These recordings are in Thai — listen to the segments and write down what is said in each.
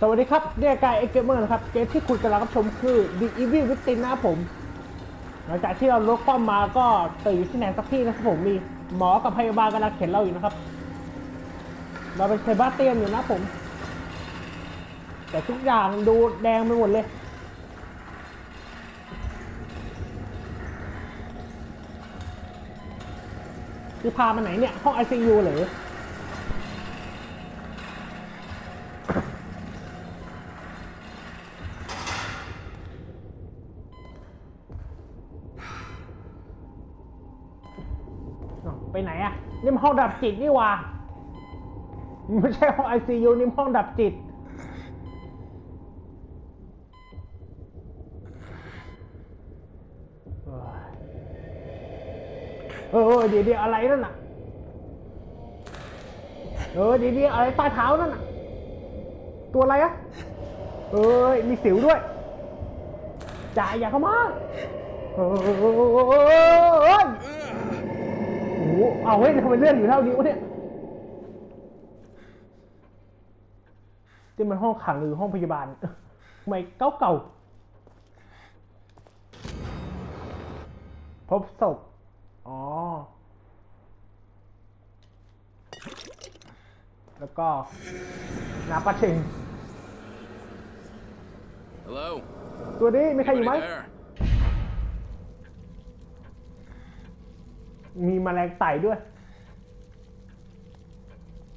สวัสดีครับเรียกกายเอ็กเกมเมอร์นะครับ เกมที่คุณกำลังรับชมคือ The Evil Within นะครับผม หลังจากที่เราลดความมาก็ตื่นอยู่ที่ไหนสักที่นะครับผมมีหมอกับพยาบาลกำลังเข็นเราอยู่นะครับ เราเป็นเซบาสเตียนอยู่นะผม แต่ทุกอย่างดูแดงไปหมดเลย คือพามาไหนเนี่ย ห้อง ICU เหรอ ไปไหนอะนี่มันห้องดับจิตนี่หว่าไม่ใช่ห้องไอซียูนี่มันห้องดับจิตเออเออเดี๋ยวเดี๋ยวอะไรนั่นน่ะ เออเดี๋ยวเดี๋ยวอะไรใต้เท้านั่นน่ะ ตัวอะไรอะเอ้ยมีสิวด้วยจ่ายอย่าเข้ามาเออ หเอาเฮ้ยทำไมเลื่อนอยู่เท่านี้วะเนี่ยที่มันห้องขังหรือห้องพยาบาลทำไมเก่าเก่าๆพบศพ อ๋อ แล้วก็นาปะเชง Hello? ตัวนี้มีใครอยู่ไหม มีแมลงไต่ด้วย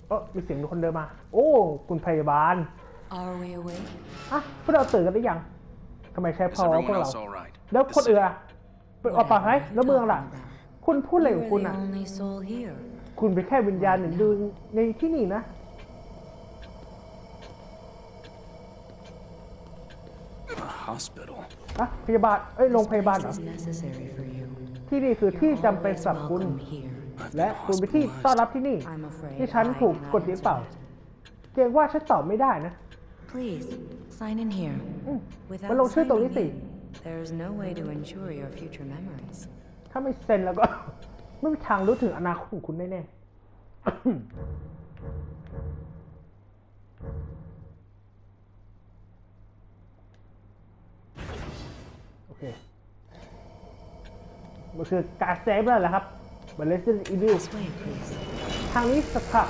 เออมีเสียงคนเดินมา โอ้ คุณพยาบาล Are we awake? อะพวกเราตื่นกันหรือยังทำไมใช้พ Is อพว everyone กเรา else all right? แล้วคนอื่นอะไปออกปากไหม Whatever you're แล้วเมืองล่ะ talking about. คุณพูดอะไร You ของ were คุณ the อะ only soul here. คุณเป็นแค่วิญญาณหนึ่งดวงในที่นี่นะ A hospital. อะพยาบาล เอ้ย โรงพยาบาลเหรอ This is necessary for you. ที่นี่คือที่ You're จำเป็น always สำหรับคุณ welcome here. และคุณเป็นที่ต้อนรับที่นี่ I'm afraid ที่ฉัน I ถูก cannot กดหรือ answer เปล่า that. เกรงว่าฉันตอบไม่ได้นะ Please sign in here. อืม Without มาลงชื่อตรงนี้สิ signing in, there is no way to ensure your future memories. ถ้าไม่เซ็นแล้วก็ ไม่มีทางรู้ถึงอนาคตของคุณแน่ๆโอเค มันคือการเซฟแล้วแหละครับเหมือน Resident Evil This way, please. ทางนี้สักครับ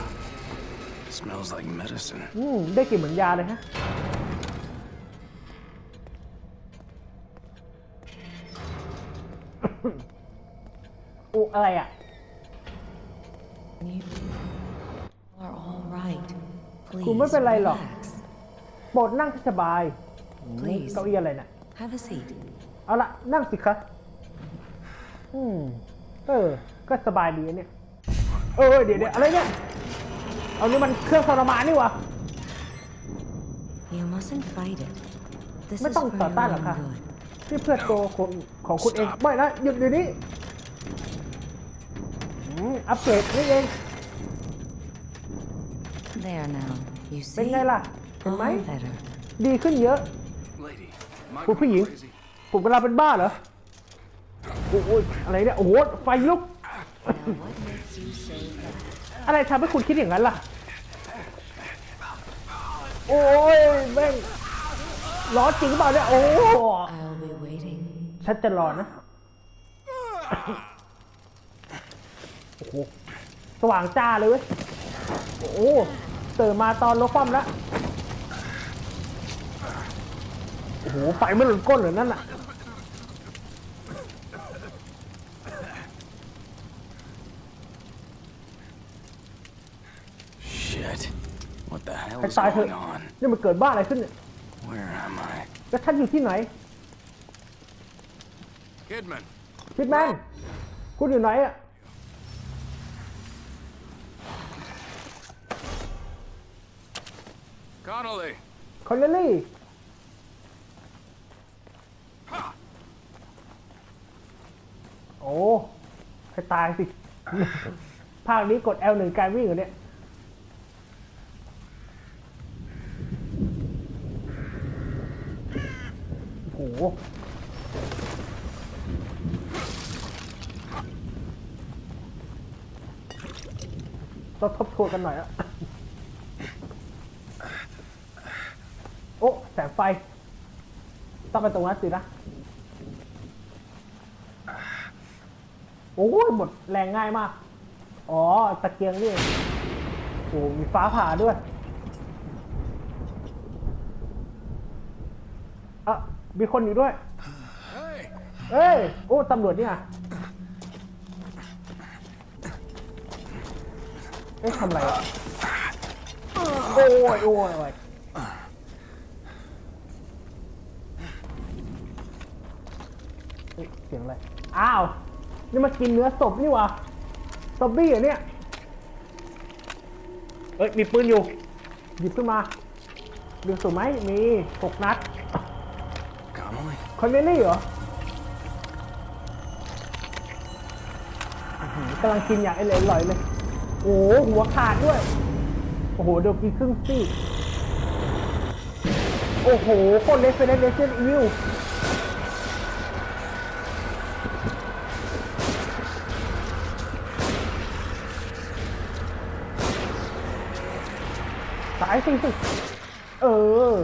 Smells like medicine. อืมได้กลิ่นเหมือนยาเลยฮะอุอะไรอะ You are all right. คุณไม่ Please เป็นไรหรอก relax. โปรดนั่งให้สบายอืม Please เก้าอี้อะไรน่ะ Have a seat. เอาละนั่งสิคะ อืมเออ ก็สบายดีนะเนี่ย เออเดี๋ยวเดี๋ยวอะไรเนี่ย เอานี่มันเครื่องทรมานนี่หวะ You mustn't fight it. This ไม่ is ต้อง for ต่อ your ต้านหรอก own ค่ะ good. นี่เพื่อตัวของของคุณเอง Stop ไม่นะหยุดเดี๋ยวนี้อืมอัปเกรดนี่เอง There now. You เป็น see? ไงล่ะ เห็นไหม All better. ดีขึ้นเยอะ Lady, am I คุณผู้หญิง going crazy? ผมกำลังเป็นบ้าเหรอ โอ้ยอะไรเนี่ย โอ้โห ไฟลุก Now, what makes you say that? อะไรทำให้คุณคิดอย่างนั้นล่ะ โอ้ยแม่งร้อนจริงหรือเปล่าเนี่ย โอ้ I'll be waiting. ฉันจะรอนะ โอ้โห สว่างจ้าเลยเว้ย โอ้โหตื่นมาตอนลดความแล้ว โอ้โห ไฟไม่หล่นก้นเหรือนั่นน่ะ What the hell ให้ is ตายเถอะ going on? นี่มันเกิดบ้าอะไรขึ้นเนี่ย Where am I? แล้วท่านอยู่ที่ไหน Kidman. คิดแมนคุณอยู่ไหนอะ Connolly. คอนเนลลี่โอ้ให้ตายสิ ภาคนี้กด L1 การวิ่งเหรอเนี่ย โอ้โห ต้องทบทวนกันหน่อยอะแสงไฟ ต้องไปตรงนั้นสินะ โอ้ยหมดแรงง่ายมาก อ๋อ ตะเกียงนี่ โอ้ มีฟ้าผ่าด้วยอะ มีคนอยู่ด้วย Hey! เอ้ย โอ้ ตำรวจนี่อะเอ๊ะทำอะไรอะโอ้ยโอ้ยโอ้ยเอ๊ะเสียงอะไร อ้าว นี่มากินเนื้อศพนี่หวะซอมบี้เหรอเนี่ย เอ้ย มีปืนอยู่ หยิบขึ้นมาดูสูงไหมมีหกนัด Connolly? คอนเนลลี่เหรออื้อหือกำลังกินอย่างอร่อยๆเลย โอ้โหหัวขาดด้วย โอ้โหเดี๋ยวกินครึ่งซี่ โอ้โหโคตรเล็กเป็นเล็กเล็กเส้นอิวตายสิสิเออ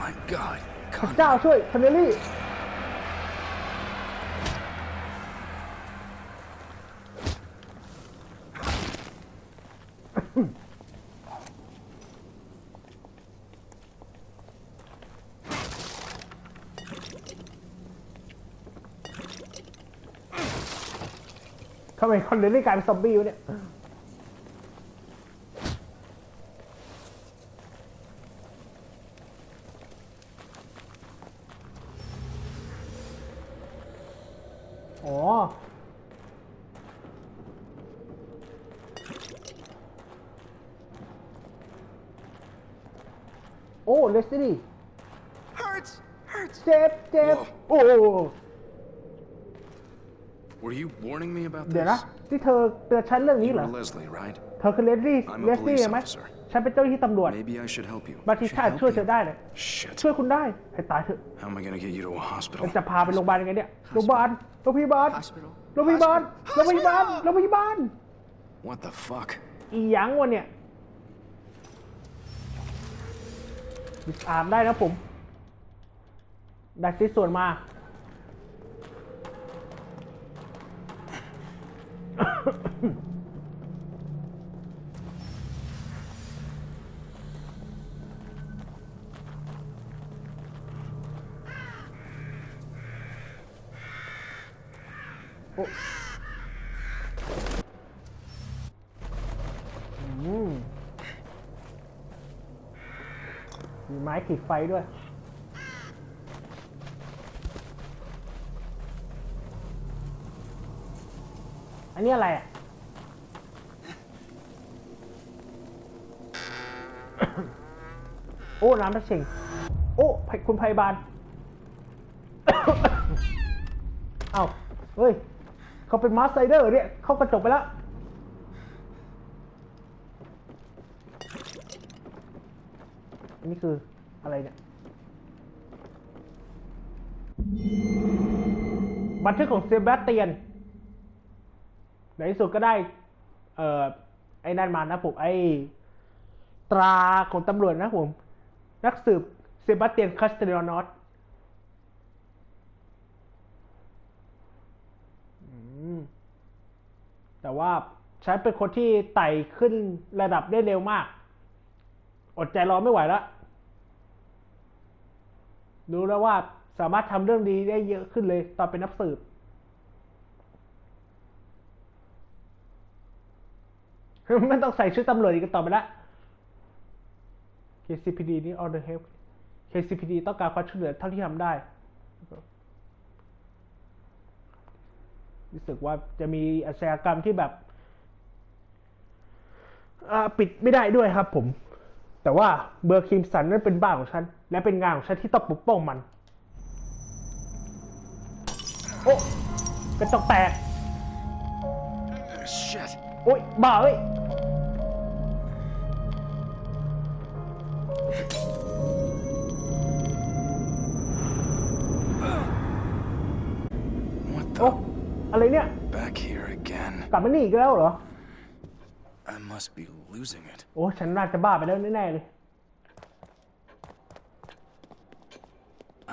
My God. พระ Con- เจ้าช่วยคอนเนลลี่ ทำไมคอนเนลลี่กลายเป็นซอมบี้วะเนี่ยอ๋อโอ้เลสซี่ Hurts! Hurts! เจ็บเจ็บโอ้ Were you warning me about เดี๋ยว this? นะ ที่เธอเตือนฉันเรื่องนี้ You เหรอ were Leslie, right? เธอคือเลสลี่ I'm a เลสลี่ police ไหม officer. ฉันเป็นเจ้าหน้าที่ตำรวจ Maybe I should help you. บางที Should ข้าอาจ help ช่วย you. เธอได้เลย Shit. ช่วยคุณได้ให้ตายเถอะ How am I gonna get you to a hospital? มันจะพาไปโรงพยาบาลยังไงเนี่ย โรงพยาบาล โรงพยาบาล Hospital. โรงพยาบาล โรงพยาบาล โรงพยาบาล What the fuck? อีหยังวะเนี่ยดิสอาร์มได้นะผมได้ชิ้นส่วนมา โอ้มีไม้ขีดไฟด้วย นนี้อะไรอะโอ้ น้ำตะเชงโอ้ คุณพยาบาล เอ้าเฮ้ย เขาเป็นมาสไซเดอร์เนี่ยเขากระจกไปแล้ว อันนี้คืออะไรเนี่ย บันทึกของเซบาสเตียน ในที่สุดก็ได้ เอ่อไอ้นั่นมานะผมไอ้ตราของตำรวจนะผม นักสืบเซบาสเตียนคาสเตลนอสอืมแต่ว่าฉันเป็นคนที่ไต่ขึ้นระดับได้เร็วมาก อดใจรอไม่ไหวแล้วรู้แล้วว่าสามารถทำเรื่องดีได้เยอะขึ้นเลยตอนเป็นนักสืบ ไม่ต้องใส่ชุดตำรวจอีกต่อไปละ KCPD นี่ order help KCPD ต้องการความช่วยเหลือเท่าที่ทำได้ รู้สึกว่าจะมีอาชญากรรมที่แบบอ่าปิดไม่ได้ด้วยครับผม แต่ว่าเบอร์คิมสันนั้นเป็นบ้านของฉัน และเป็นงานของฉันที่ต้องปกป้องมัน โอ้กระจกแตก Shit. โอ้ยบ้าเอ้ย What โอ้ the? อะไรเนี่ย Back here again. กลับมานี่อีกแล้วเหรอ I must be losing it. โอ้ ฉันน่าจะบ้าไปแล้วแน่ๆเลย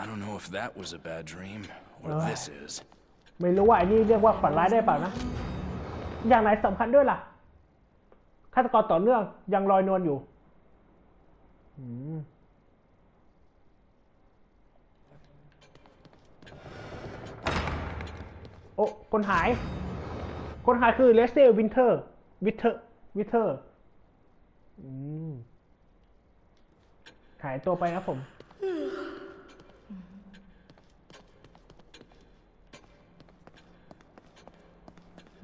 I don't know if that was a bad dream or Ugh. this is. ไม่รู้ว่าไอ้นี่เรียกว่าฝันร้ายได้เปล่านะ อย่างไหนสำคัญด้วยล่ะฆาตกรต่อเนื่องยังลอยนวลอยู่อืม โอ้คนหาย คนหายคือเลสเซลวินเทอร์ วิเทอร์ วิเทอร์หายตัวไปครับผม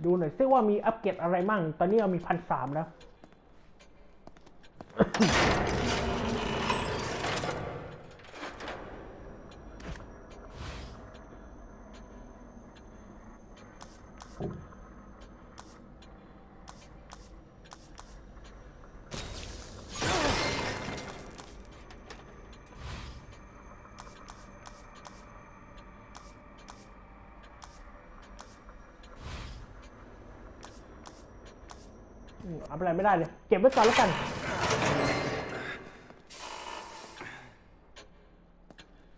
ดูหน่อยซิว่ามีอัปเกรดอะไรมั่ง ตอนนี้เรามีพันสามแล้ว อืมเอาอะไรไม่ได้เลย เก็บไว้ก่อนแล้วกัน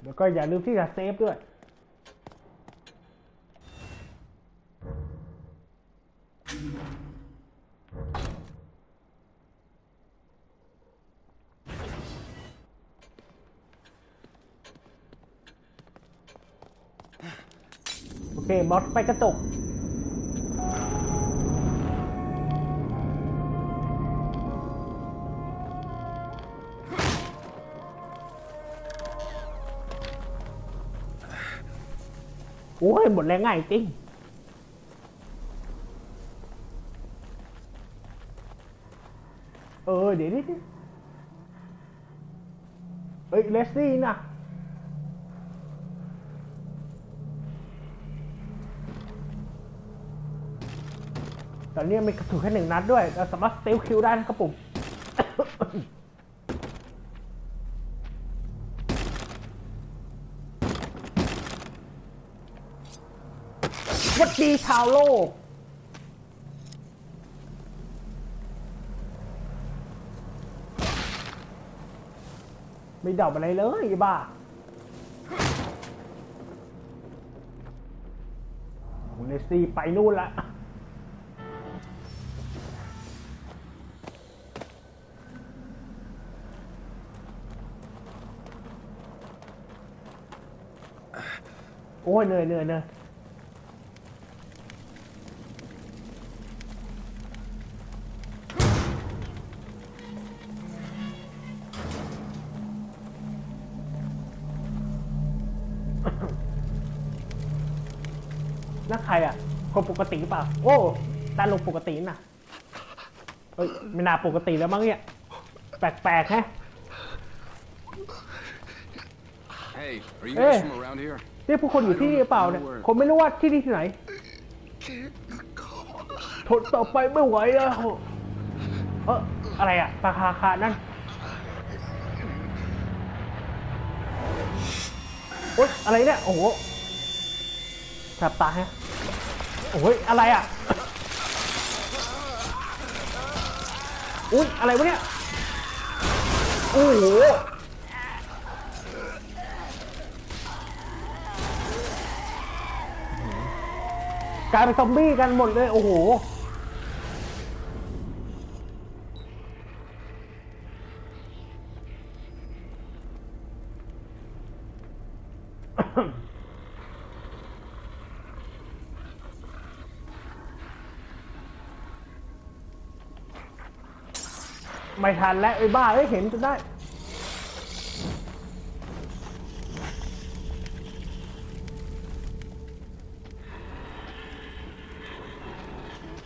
แล้วก็อย่าลืมที่จะเซฟด้วย เคมอสไปกระจกโอ้ยหมดแรงง่ายจริงเออเดี๋ยวนี้เอ้ยเลสซี่นะ ตอนนี้มีกระสุนแค่หนึ่งนัดด้วยเราสามารถเซลคิวได้นะครับผมสวัสดีชาวโลกไม่ดอกอะไรเลยไอ้บ้าโอ้เลสซี่ไปนู่นละ โอ้ยเหนื่อยเหนื่อยเหนื่อยนั่นใครอะ คนปกติหรือเปล่า โอ้ตาลงปกติน่ะเฮ้ยไม่น่าปกติแล้วมั้งเนี่ย แปลกๆแฮะ Hey, are you Hey. guys from around here? นี่พวกคนอยู่ที่นี่หรือเปล่าเนี่ยผมไม่รู้ว่าที่นี่ที่ไหนทนต่อไปไม่ไหวแล้วเอออะไรอะปลาคาคานั่นโอ๊ยอะไรเนี่ยโอ้โหแสบตาฮะโอ้ยอะไรอะอุ้ยอะไรวะเนี่ยโอ้โห กลายเป็นซอมบี้กันหมดเลย โอ้โห ไม่ทันแล้วไอ้บ้าเอ้ยเห็นจนได้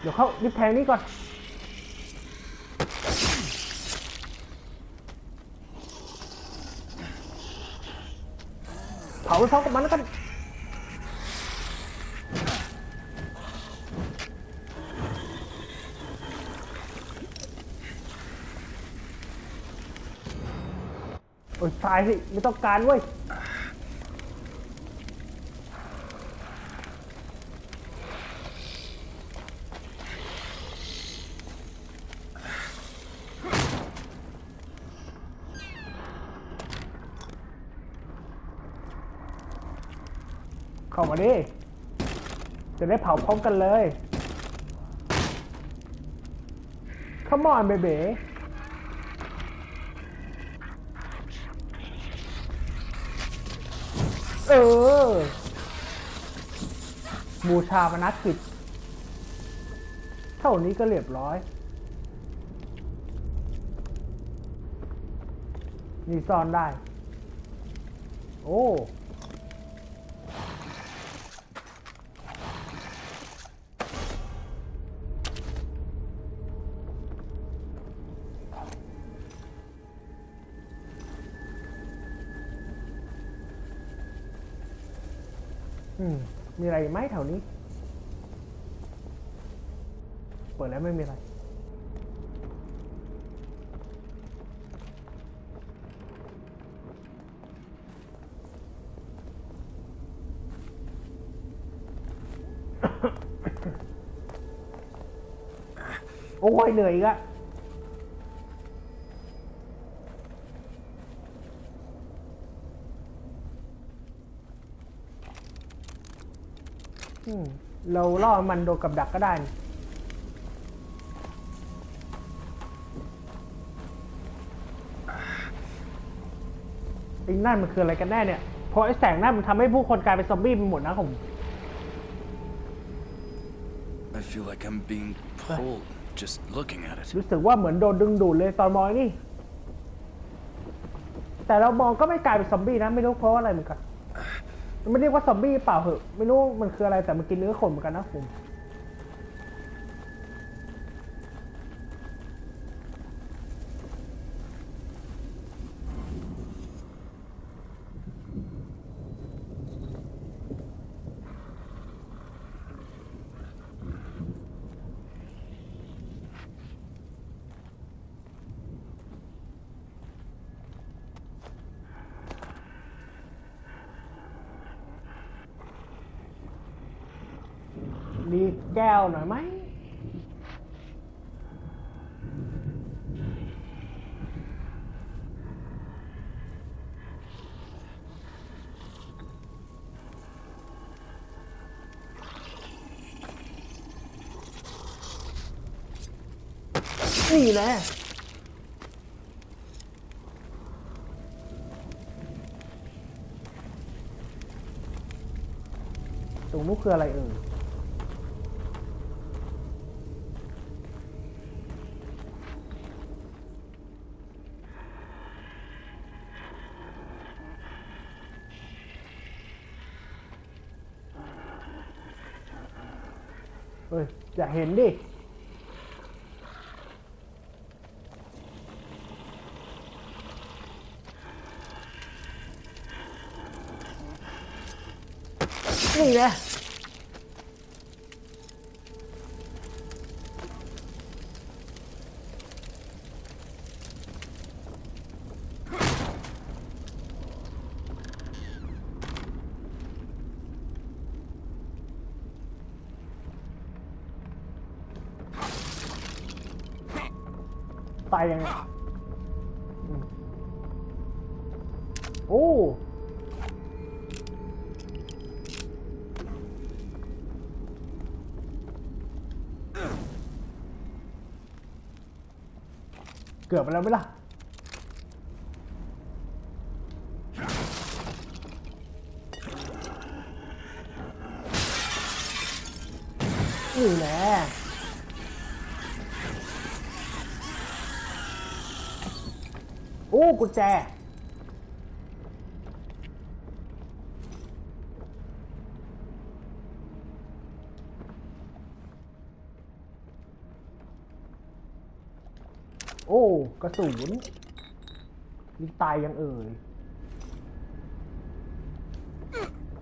เดี๋ยวเข้ารีบแทงนี่ก่อน เผาไปพร้อมกับมันแล้วกันโอ้ยตายสิไม่ต้องการเว้ย มาดิ จะได้เผาพร้อมกันเลย Come on baby เออ บูชามานักกิจเท่านี้ก็เรียบร้อย นี่ซ่อนได้ โอ้ มีอะไรไหมแถวนี้ เปิดแล้วไม่มีอะไร โอ้ยเหนื่อยอีกอะ อืมเราล่อมันโดนกับดักก็ได้นี่ไอ้นั่นมันคืออะไรกันแน่เนี่ยเพราะไอ้แสงนั่นมันทำให้ผู้คนกลายเป็นซอมบี้ไปหมดนะผม I feel like I'm being pulled just looking at it. รู้สึกว่าเหมือนโดนดึงดูดเลยตอนมองไอ้นี่ แต่เรามองก็ไม่กลายเป็นซอมบี้นะ ไม่รู้เพราะอะไรเหมือนกัน มันไม่เรียกว่าซอมบี้เปล่าเหอะ ไม่รู้มันคืออะไรแต่มันกินเนื้อคนเหมือนกันนะผม มี แก้วหน่อยไหมนี่แหละตรงนู้นคืออะไรเอ่ย อยากเห็นดิ นี่แหละ ตายยังไงอืมโอ้เกือบไปแล้วไหมล่ะนี่แหละ กุญแจ โอ้ กระสุนนี่ตายยังเอ่ย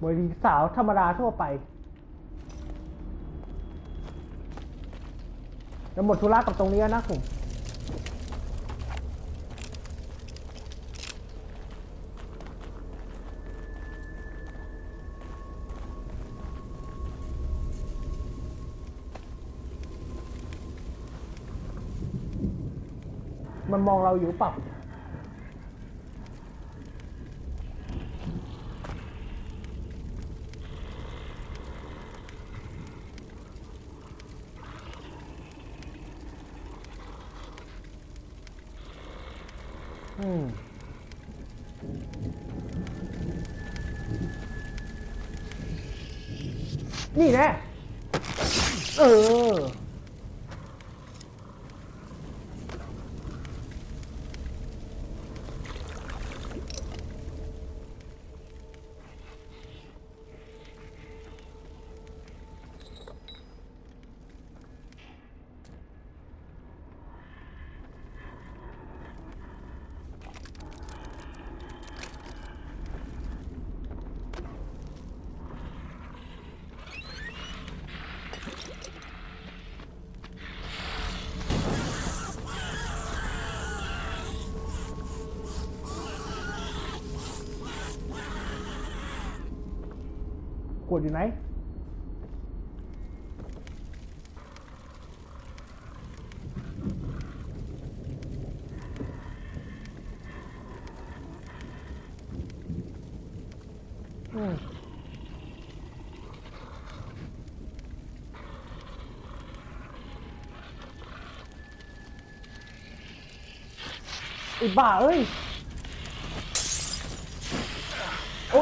บริสาวธรรมดาทั่วไปจะหมดธุระกับตรงนี้นะผม มองเราอยู่ปล่านี่แหะเออ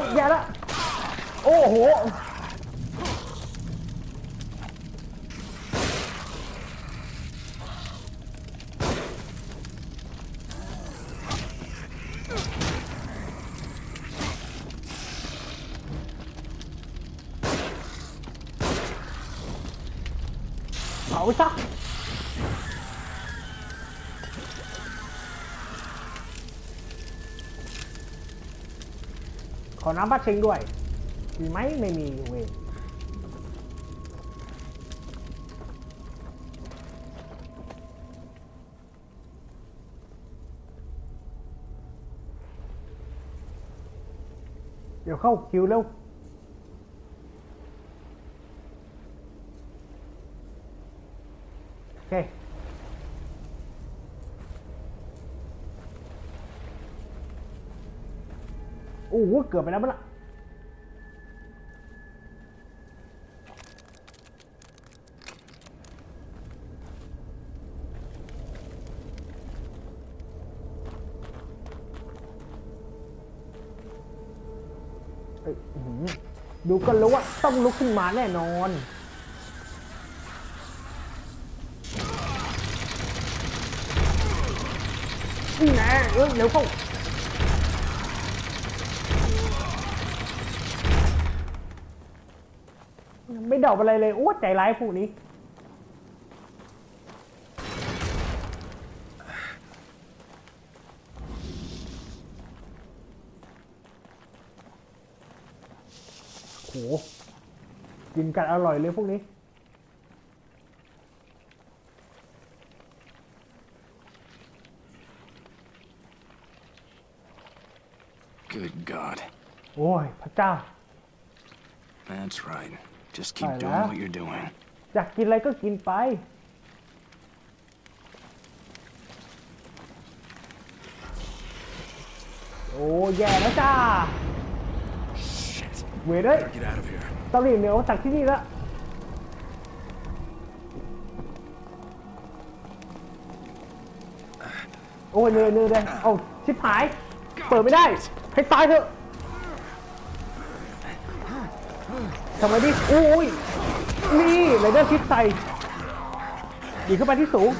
ยแย่ละโอ้โหเาซะขอน้ำบัตรเชงด้วย มีไหมไม่มีเวยเดี๋ยวเข้าคิวเร็ว โอเค โอ้โหเกือบไปแล้วมั้งละดูก็รู้ว่าต้องลุกขึ้นมาแน่นอนนี่น่เอ้ยเร็วเข้า ไม่ดอกอะไรเลยโอ้ใจร้ายพวกนี้ โห กินกันอร่อยเลยพวกนี้ Good God. โอ้ย พระเจ้า That's right. Just keep Alright, doing huh? what you're doing. อยากกินอะไรก็กินไป โอ้แย่แล้วจ้า Shit. เวรเลย Better get out of here. ต้องรีบเหนียวจากที่นี่แล้วโอ้ยเนื่อยเนื่อยเลยเอาชิบหาย เปิดไม่ได้ ให้ตายเถอะ ทำไมดิโอ้ยนี่ไรเดอร์ชิปใส่ดีขึ้นไปที่สูง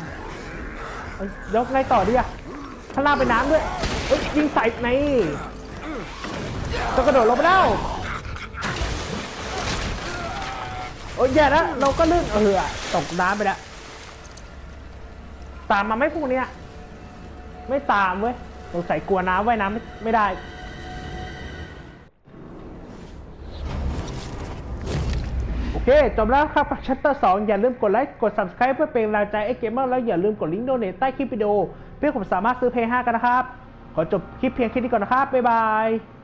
เอ้ยกไงต่อดีอะข้างล่างเป็นน้ำด้วยเอ้ยยิงใส่ในต้องกระโดดลงไปแล้วโอ้ยแย่แล้วเราก็ลื่นเออตกน้ำไปแล้วตามมาไม่พวกเนี้ยไม่ตามเว้ยสงสัยกลัวน้ำว่ายน้ำไม่ได้ เคจบแล้วครับชัตเตอร์2อย่าลืมกดไลค์กด subscribe เพื่อเป็นกำลังใจไอ้เกมเมอร์แล้วอย่าลืมกดลิงก์โดเนทใต้คลิปวิดีโอ เพื่อผมสามารถซื้อเพย์ห้ากันนะครับ ขอจบคลิปเพียงแค่นี้ก่อนนะครับ บ๊ายบาย